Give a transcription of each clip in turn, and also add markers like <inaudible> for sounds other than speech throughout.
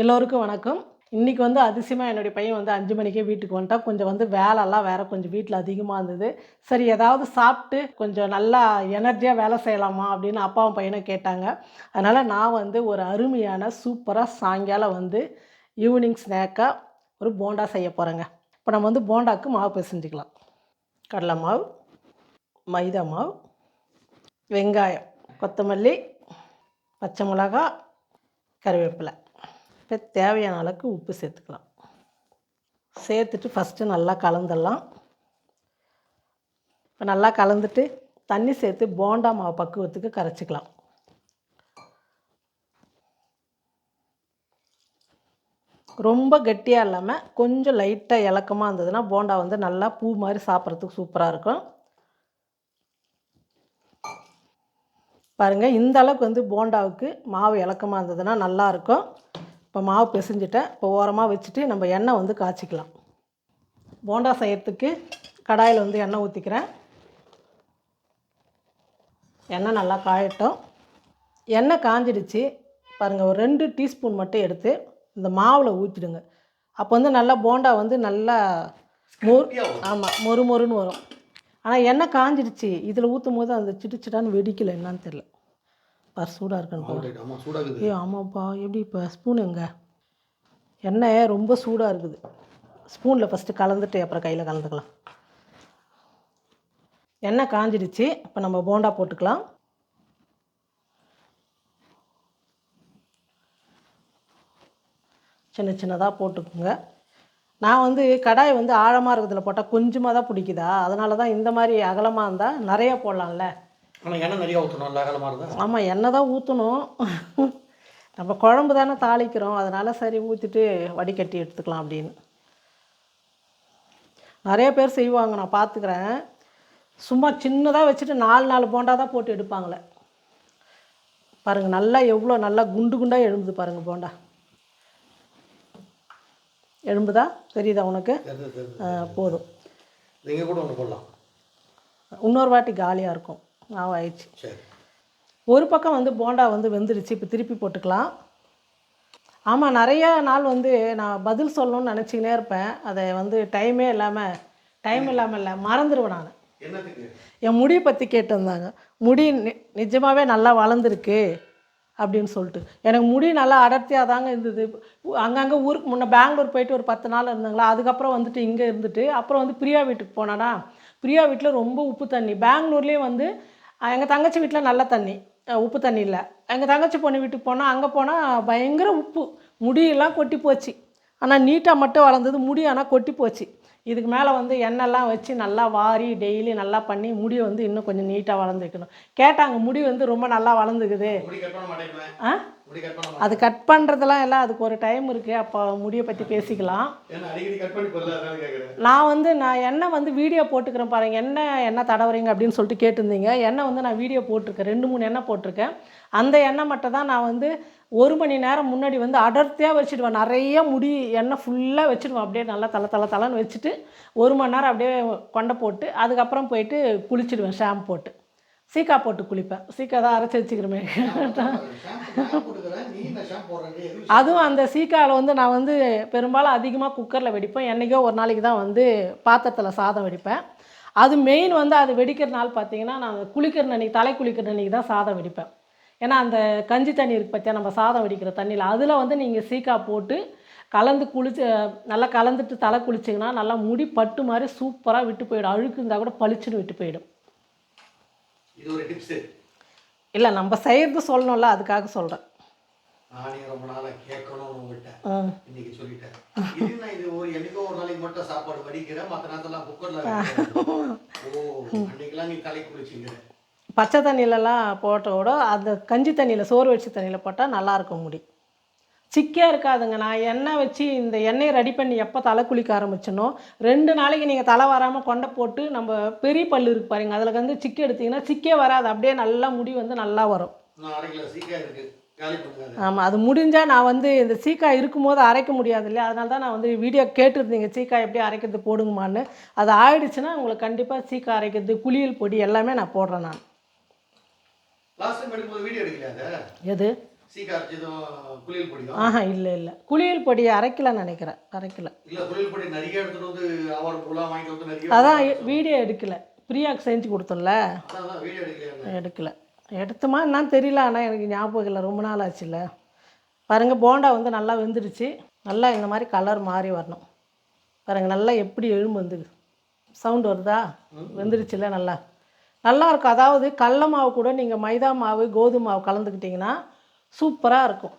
எல்லோருக்கும் வணக்கம். இன்றைக்கி வந்து அதிசயமாக என்னுடைய பையன் வந்து அஞ்சு மணிக்கே வீட்டுக்கு வந்துட்டான். கொஞ்சம் வந்து வேலைலாம் வேறு கொஞ்சம் வீட்டில் அதிகமாக இருந்தது. சரி ஏதாவது சாப்பிட்டு கொஞ்சம் நல்லா எனர்ஜியாக வேலை செய்யலாமா அப்படின்னு அப்பாவும் பையனும் கேட்டாங்க. அதனால் நான் வந்து ஒரு அருமையான சூப்பராக சாயங்காலம் வந்து ஈவினிங் ஸ்நாக்காக ஒரு போண்டா செய்ய போகிறேங்க இப்போ நம்ம வந்து போண்டாக்கு மாவு பிசைஞ்சிக்கலாம். கடலை மாவு மைதா மாவு வெங்காயம் கொத்தமல்லி பச்சை மிளகாய் கருவேப்பிலை. இப்போ தேவையான அளவுக்கு உப்பு சேர்த்துக்கலாம். சேர்த்துட்டு ஃபஸ்ட்டு நல்லா கலந்துடலாம். இப்போ நல்லா கலந்துட்டு தண்ணி சேர்த்து போண்டா மாவு பக்குவத்துக்கு கரைச்சிக்கலாம். ரொம்ப கெட்டியாக இல்லாமல் கொஞ்சம் லைட்டாக இலக்கமாக இருந்ததுன்னா போண்டா வந்து நல்லா பூ மாதிரி சாப்பிட்றதுக்கு சூப்பராக இருக்கும். பாருங்கள் இந்த அளவுக்கு வந்து போண்டாவுக்கு மாவு இலக்கமாக இருந்ததுன்னா நல்லாயிருக்கும் இப்போ மாவு பிசைஞ்சிட்டேன். இப்போ ஓரமாக வச்சுட்டு நம்ம எண்ணெய் வந்து காய்ச்சிக்கலாம். போண்டா செய்யறதுக்கு கடாயில் வந்து எண்ணெய் ஊற்றிக்கிறேன் எண்ணெய் நல்லா காயட்டும். எண்ணெய் காஞ்சிடுச்சு. பாருங்கள் ஒரு ரெண்டு டீஸ்பூன் மட்டும் எடுத்து இந்த மாவில் ஊற்றிடுங்க அப்போ வந்து நல்லா போண்டா வந்து நல்லா மொறு ஆமாம் மொறு மொறுன்னு வரும். ஆனால் எண்ணெய் காஞ்சிடுச்சு. இதில் ஊற்றும் போது அந்த சிட்டு சிட்டான்னு வெடிக்கல என்னன்னு தெரில பார். சூடாக இருக்குன்னு ஏ ஆமாப்பா. எப்படி இப்போ? ஸ்பூன் எங்க? எண்ணெய் ரொம்ப சூடாக இருக்குது. ஸ்பூனில் ஃபஸ்ட்டு கலந்துட்டு அப்புறம் கையில் கலந்துக்கலாம். எண்ணெய் காஞ்சிடுச்சு. இப்போ நம்ம போண்டா போட்டுக்கலாம். சின்ன சின்னதாக போட்டுக்குங்க. நான் வந்து கடாய் வந்து ஆழமாக இருக்கிறதுல போட்டால் கொஞ்சமாக தான் பிடிக்குதா? அதனால தான் இந்த மாதிரி அகலமாக இருந்தால் நிறைய போடலாம்ல. ஆனால் எண்ணெய் நிறையா ஊற்றணும் அகலமாக இருந்தால் ஆமாம் எண்ணெய் தான் ஊற்றணும் நம்ம குழம்பு தானே தாளிக்கிறோம். அதனால் சரி ஊற்றிட்டு வடிகட்டி எடுத்துக்கலாம் அப்படின்னு. நிறைய பேர் செய்வாங்க நான் பார்த்துக்கிறேன் சும்மா சின்னதாக வச்சுட்டு நாலு நாலு போண்டா தான் போட்டு எடுப்பாங்களே. பாருங்கள் நல்லா எவ்வளோ நல்லா குண்டு குண்டாக எழும்புது பாருங்கள் போண்டா. எழும்புதா? தெரியுதா உனக்கு? போதும். நீங்கள் கூட ஒன்று போடலாம். இன்னொரு வாட்டி காலியாக இருக்கும். மாவு ஆயிடுச்சு ஒரு பக்கம் வந்து போண்டா வந்து வெந்துடுச்சு இப்போ திருப்பி போட்டுக்கலாம். ஆமாம் நிறைய நாள் வந்து நான் பதில் சொல்லணும்னு நினச்சிக்கினே இருப்பேன். அதை வந்து டைமே இல்லாமல் டைம் இல்லாமல் இல்லை மறந்துடுவேன் நான். என் முடியை பற்றி கேட்டிருந்தாங்க. முடி நி நிஜமாகவே நல்லா வளர்ந்துருக்கு அப்படின்னு சொல்லிட்டு. எனக்கு முடி நல்லா அடர்த்தியாக தாங்க இருந்தது. அங்கங்கே ஊருக்கு முன்னே பெங்களூர் போயிட்டு ஒரு பத்து நாள் இருந்தாங்களா அதுக்கப்புறம் வந்துட்டு இங்கே இருந்துட்டு அப்புறம் வந்து பிரியா வீட்டுக்கு போனானா பிரியா வீட்டில் ரொம்ப உப்பு தண்ணி. பெங்களூர்லேயும் வந்து எங்கள் தங்கச்சி வீட்டில் நல்ல தண்ணி உப்பு தண்ணி இல்லை. எங்கள் தங்கச்சி பொண்ணு வீட்டுக்கு போனால் அங்கே போனால் பயங்கர உப்பு. முடியெல்லாம் கொட்டி போச்சு. ஆனால் நீட்டாக மட்டும் வளர்ந்தது முடி ஆனால் கொட்டி போச்சு. இதுக்கு மேலே வந்து எண்ணெய்லாம் வச்சு நல்லா வாரி டெய்லி நல்லா பண்ணி முடியை வந்து இன்னும் கொஞ்சம் நீட்டாக வளர்ந்து வைக்கணும். கேட்டாங்க முடி வந்து ரொம்ப நல்லா வளர்ந்துக்குது. முடி ஆ? முடி அது கட் பண்ணுறதெல்லாம் எல்லாம் அதுக்கு ஒரு டைம் இருக்குது அப்போ முடியை பற்றி பேசிக்கலாம். நான் வந்து நான் எண்ணெய் வந்து வீடியோ போட்டுக்கிறேன் பாருங்கள் எண்ணெய் எண்ணெய் தடவுறீங்க அப்படின்னு சொல்லிட்டு கேட்டிருந்தீங்க. எண்ணெய் வந்து நான் வீடியோ போட்டிருக்கேன். ரெண்டு மூணு எண்ணெய் போட்டிருக்கேன். அந்த எண்ணெய் மட்டும் தான் நான் வந்து ஒரு மணி நேரம் முன்னாடி வந்து அடர்த்தியாக வச்சுடுவேன். நிறைய முடி எண்ணெய் ஃபுல்லாக வச்சுடுவேன். அப்படியே நல்லா தலை தலை தலைன்னு வச்சுட்டு ஒரு மணி நேரம் அப்படியே கொண்டை போட்டு அதுக்கப்புறம் போயிட்டு குளிச்சிடுவேன் ஷாம்பு போட்டு. சீக்கா போட்டு குளிப்பேன். சீக்கா தான் அரைச்சி வச்சுக்கிறமே. அதுவும் அந்த சீக்காவில் வந்து நான் வந்து பெரும்பாலும் அதிகமாக குக்கரில் வெடிப்பேன். என்றைக்கோ ஒரு நாளைக்கு தான் வந்து பாத்திரத்தில் சாதம் வெடிப்பேன். அது மெயின் வந்து அது வெடிக்கிற நாள் பார்த்தீங்கன்னா நான் குளிக்கிற அன்னைக்கு தலை குளிக்கிற அன்னைக்கு தான் சாதம் வெடிப்பேன். ஏன்னா அந்த கஞ்சி தண்ணி இருக்கு பார்த்தியா நம்ம சாதம் வெடிக்கிற தண்ணியில். அதில் வந்து நீங்கள் சீக்கா போட்டு கலந்து குளிச்சு நல்லா கலந்துட்டு தலை குளிச்சிங்கன்னா நல்லா முடி பட்டு மாதிரி சூப்பராக விட்டு போயிடும். அழுக்கு இருந்தால் கூட பளிச்சுன்னு விட்டு போயிடும். இது ஒரு டிப்ஸு இல்லை நம்ம செய்கிறது சொல்லணும்ல அதுக்காக சொல்கிறேன் நானே ரொம்ப நாளாக கேட்கணும்னு உங்கள்கிட்ட ம் இன்னைக்கு சொல்லிட்டேன். இது நான் இது ஒரு என்னைக்கோ ஒரு நாளைக்கு மட்டும் சாப்பாடு வடிக்கிறேன் மற்ற நேரத்தெல்லாம் குக்கரில் ஓ அன்னைக்கெல்லாம் நீ தலை குளிச்சிங்கிற பச்சை தண்ணியிலலாம் போட்ட விட அந்த கஞ்சி தண்ணியில் சோறு வச்ச தண்ணியில் போட்டால் நல்லாயிருக்கும் முடி. சிக்கே இருக்காதுங்க. நான் எண்ணெய் வச்சு இந்த எண்ணெயை ரெடி பண்ணி எப்போ தலை குளிக்க ஆரம்பிச்சனோ ரெண்டு நாளைக்கு நீங்கள் தலை வராமல் கொண்டை போட்டு நம்ம பெரிய பல்லு இருக்கு பாருங்க. அதில் வந்து சிக்கு எடுத்தீங்கன்னா சிக்கே வராது. அப்படியே நல்லா முடி வந்து நல்லா வரும். ஆமாம் அது முடிஞ்சால் நான் வந்து இந்த சீக்காய் இருக்கும்போது அரைக்க முடியாது இல்லையா? அதனால தான் நான் வந்து வீடியோ கேட்டிருந்தீங்க சீக்காய் எப்படி அரைக்கிறது போடுங்கம்மான்னு. அது ஆயிடுச்சுன்னா உங்களுக்கு கண்டிப்பாக சீக்காய் அரைக்கிறது குளியல் பொடி எல்லாமே நான் போடுறேன் நான். லாஸ்ட் டைம் எடுக்கும்போது வீடியோ எடுக்கல அதை? எது? ஆஹா இல்லை இல்லை. குளியல் பொடி நினைக்கிறேன். அரைக்கல. அதான் வீடியோ எடுக்கல. பிரியாக்கு செஞ்சு கொடுத்தோம்ல? எடுக்கல. எடுத்துமா என்னன்னு தெரியல ஆனால் எனக்கு ஞாபகம் இல்லை. ரொம்ப நாள் ஆச்சுல்ல. பாருங்க போண்டா வந்து நல்லா வெந்துடுச்சு நல்லா இந்த மாதிரி கலர் மாறி வரணும். பாருங்க நல்லா எப்படி எழும்பு வந்துது சவுண்ட் வருதா? வெந்துடுச்சுல நல்லா. நல்லா இருக்கும் அதாவது கடல மாவு கூட நீங்கள் மைதா மாவு கோதுமை மாவு கலந்துக்கிட்டிங்கன்னா சூப்பராக இருக்கும்.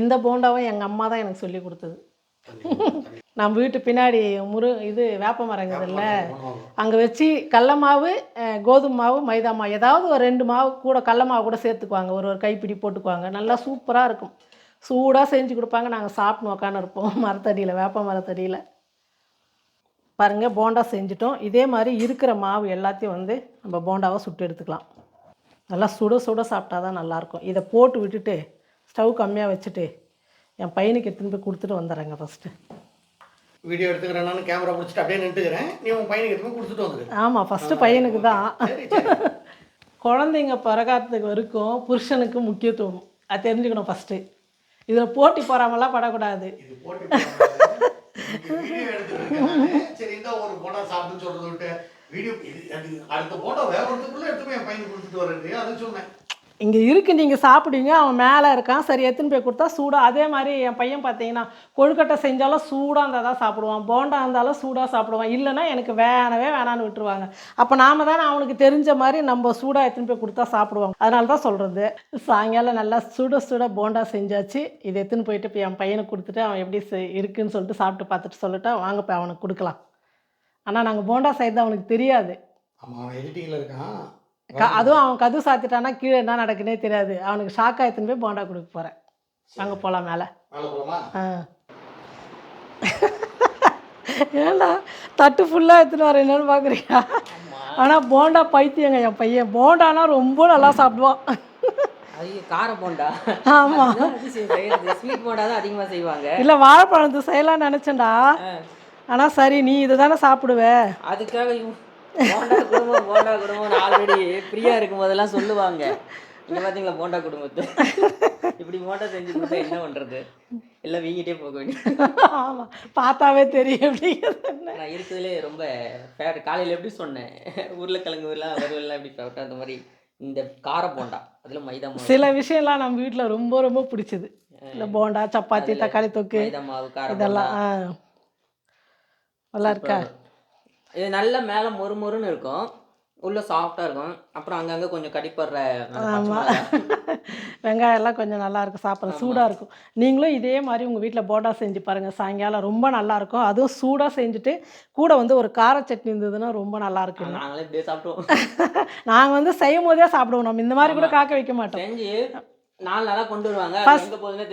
இந்த போண்டாவை எங்கள் அம்மா தான் எனக்கு சொல்லி கொடுத்தது. நம்ம வீட்டு பின்னாடி முரு இது வேப்ப மரம் இருக்குதுல்ல அங்கே வச்சு கடல மாவு கோதுமை மாவு மைதா மாவு ஏதாவது ஒரு ரெண்டு மாவு கூட கடல மாவு கூட சேர்த்துக்குவாங்க. ஒரு ஒரு கைப்பிடி போட்டுக்குவாங்க. நல்லா சூப்பராக இருக்கும். சூடாக செஞ்சு கொடுப்பாங்க. நாங்கள் சாப்பிட்டு உக்காந்து இருப்போம் மரத்தடியில் வேப்ப மரத்தடியில். பாருங்கள் போண்டா செஞ்சுட்டோம். இதே மாதிரி இருக்கிற மாவு எல்லாத்தையும் வந்து நம்ம போண்டாவை சுட்டு எடுத்துக்கலாம். நல்லா சுட சுட சாப்பிட்டா தான் நல்லாயிருக்கும். இதை போட்டு விட்டுட்டு ஸ்டவ் கம்மியாக வச்சுட்டு என் பையனுக்கு எடுத்துன்னு போய் கொடுத்துட்டு வந்துடுறேங்க ஃபஸ்ட்டு வீடியோ எடுத்துக்கிறேன் நான் கேமரா பிடிச்சிட்டு அப்படியே நின்றுக்கிறேன். நீ உன் பையனுக்கு எடுத்து கொடுத்துட்டு வந்துரு. ஆமாம் ஃபஸ்ட்டு பையனுக்கு தான். குழந்தைங்க பிறகாததுக்கு வரைக்கும் புருஷனுக்கு முக்கியத்துவம். அது தெரிஞ்சுக்கணும் ஃபஸ்ட்டு இதில் போட்டி போறாமலாம் படக்கூடாது. சரி இந்த ஒரு போண்டா சாப்பிட்டு சொல்றது விட்டு வீடியோ அடுத்த போட்டோ வேற ஒருத்துக்குள்ள எடுத்து என் பையனுக்கு கொடுத்துட்டு வரேன் அதை சொன்னேன். இங்கே இருக்கு நீங்கள் சாப்பிடுவீங்க அவன் மேலே இருக்கான் சரி எடுத்துன்னு போய் கொடுத்தா சூடாக அதே மாதிரி என் பையன் பார்த்தீங்கன்னா கொழுக்கட்டை செஞ்சாலும் சூடாக இருந்தால் தான் சாப்பிடுவான். போண்டா இருந்தாலும் சூடாக சாப்பிடுவான். இல்லைன்னா எனக்கு வேணவே வேணான்னு விட்டுருவாங்க. அப்போ நாம தானே அவனுக்கு தெரிஞ்ச மாதிரி நம்ம சூடாக எடுத்துன்னு போய் கொடுத்தா சாப்பிடுவாங்க. அதனால தான் சொல்கிறது சாயங்காலம் நல்லா சுட சுட போண்டா செஞ்சாச்சு. இதை எடுத்துன்னு போயிட்டு இப்போ என் பையனுக்கு கொடுத்துட்டு அவன் எப்படி செ- இருக்குன்னு சொல்லிட்டு சாப்பிட்டு பார்த்துட்டு சொல்லிட்டு வாங்க இப்போ அவனுக்கு கொடுக்கலாம். ஆனால் நாங்கள் போண்டா செய்கிறது அவனுக்கு தெரியாது. அவன் எடிட்டிங்கில் இருக்கான். அதுவும் அவன் கது சாத்திட்டானா கீழே என்ன நடக்குன்னே தெரியாது. அவனுக்கு ஷாக் ஆயிடுத்துன்னு போய் போண்டா கொடுக்க போகிறேன் அங்கே போகலாம் மேலே. ஆ. ஏண்டா தட்டு ஃபுல்லாக எடுத்துன்னு வர என்னன்னு பார்க்குறியா ஆனால் போண்டா பைத்தியங்க என் பையன். போண்டானா ரொம்ப நல்லா சாப்பிடுவான். கார போண்டா. ஆமா. ஸ்வீட் போண்டா தான் அதிகமாக செய்வாங்க. இல்லை வாழைப்பழத்து செய்யலாம்னு நினச்சேன்டா. ஆனால் சரி நீ இதை தானே சாப்பிடுவ. அதுக்காக போண்டா குடும்பம் போண்டா குடும்பம் ஆல்ரெடி ஃப்ரீயாக இருக்கும் போதெல்லாம் சொல்லுவாங்க. இங்கே பார்த்தீங்களா போண்டா குடும்பத்தை? இப்படி போண்டா செஞ்சு கொடுத்தா என்ன பண்ணுறது எல்லாம் வீங்கிட்டே போக வேண்டியது. ஆமாம் பார்த்தாவே தெரியும் அப்படிங்கிறது நான் இருக்கிறதுலே ரொம்ப ஃபேவரட் காலையில் எப்படி சொன்னேன் உருளைக்கிழங்கு எல்லாம் வறுவல்லாம் எப்படி ஃபேவரட் அந்த மாதிரி இந்த கார போண்டா அதில் மைதா சில விஷயம்லாம் நம்ம வீட்டில் ரொம்ப ரொம்ப பிடிச்சது. இந்த போண்டா சப்பாத்தி தக்காளி தொக்கு இதெல்லாம் நல்லா இருக்கா? இது நல்ல மேலே மொறு மொறுன்னு இருக்கும். உள்ள சாஃப்டாக இருக்கும். அப்புறம் அங்கங்கே கொஞ்சம் கடிப்படுற. வெங்காயம் எல்லாம் கொஞ்சம் நல்லா இருக்கும். சாப்பிட சூடாக இருக்கும். நீங்களும் இதே மாதிரி உங்கள் வீட்டில் போண்டா செஞ்சு பாருங்கள் சாயங்காலம் ரொம்ப நல்லா இருக்கும். அதுவும் சூடாக செஞ்சுட்டு கூட வந்து ஒரு கார சட்னி இருந்ததுன்னா ரொம்ப நல்லா இருக்கும் நாங்களே இப்படியே சாப்பிடுவோம் <laughs> நாங்கள் வந்து செய்யும் போதே சாப்பிடுவோம். நம்ம இந்த மாதிரி கூட காக்க வைக்க மாட்டோம். செஞ்சு நாலு நாளாக கொண்டு வருவாங்க.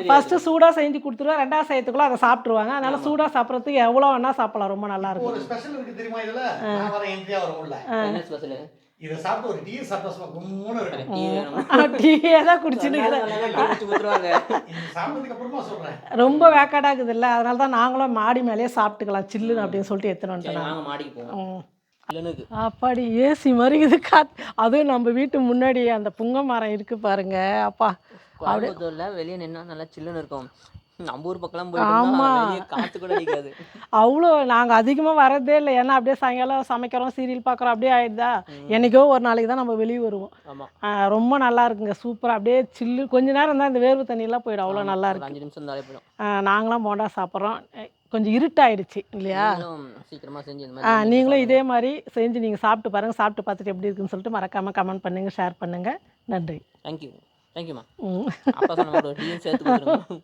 ஃபஸ்ட்டு சூடாக செஞ்சு கொடுத்துருவோம் ரெண்டாவது செய்யறதுக்குள்ள அதை சாப்பிட்ருவாங்க அதனால சூடாக சாப்பிட்றதுக்கு எவ்வளோ வேணா சாப்பிடலாம் ரொம்ப நல்லா இருக்கும். ஒரு ஸ்பெஷல் இருக்கு தெரியுமா இதுல? நான் வர என்ட்ரியா வரும்ல என்ன ஸ்பெஷல் இதை சாப்பிட்டு ஒரு டீ சாப்பிட்டா சும்மா கும்முன்னு இருக்கும். டீயே தான் குடிச்சுன்னு ரொம்ப வேக்காடாகுது இல்லை அதனால தான் நாங்களும் மாடி மேலேயே சாப்பிட்டுக்கலாம் சில்லுன்னு அப்படின்னு சொல்லிட்டு எடுத்துன்னு வந்துட்டோம். மாடிக்கு போவோம். ம். இல்லைனுக்கு அப்பாடி ஏசி மாதிரி இது காத் அதுவும் நம்ம வீட்டு முன்னாடி அந்த புங்க மரம் இருக்கு பாருங்க அப்பா. கோயம்புத்தூர்ல வெளியே நின்னா நல்லா சில்லுன்னு இருக்கும். நம்ம ஊர் பக்கம்லாம். போயிட்டு கூட அடிக்காது. <laughs> அவ்வளோ நாங்கள் அதிகமாக வரதே இல்லை. ஏன்னா அப்படியே சாயங்காலம் சமைக்கிறோம் சீரியல் பார்க்குறோம் அப்படியே ஆயிடுதா? என்னைக்கோ ஒரு நாளைக்கு தான் நம்ம வெளியே வருவோம். ரொம்ப நல்லா இருக்குங்க சூப்பராக அப்படியே சில்லு கொஞ்ச நேரம் தான் இந்த வேர்வை தண்ணியெல்லாம் போயிடும். அவ்வளோ நல்லா இருக்கு. அஞ்சு நிமிஷம் நாங்களாம் போண்டா சாப்பிட்றோம். கொஞ்சம் இருட்டாயிடுச்சு இல்லையா? செஞ்சு ஆ நீங்களும் இதே மாதிரி செஞ்சு நீங்கள் சாப்பிட்டு பாருங்கள் சாப்பிட்டு பார்த்துட்டு எப்படி இருக்குன்னு சொல்லிட்டு மறக்காமல் கமெண்ட் பண்ணுங்கள் ஷேர் பண்ணுங்கள் நன்றி. தேங்க்யூ தேங்க்யூம்மா ம். அப்பா சொன்ன சேர்த்து <laughs>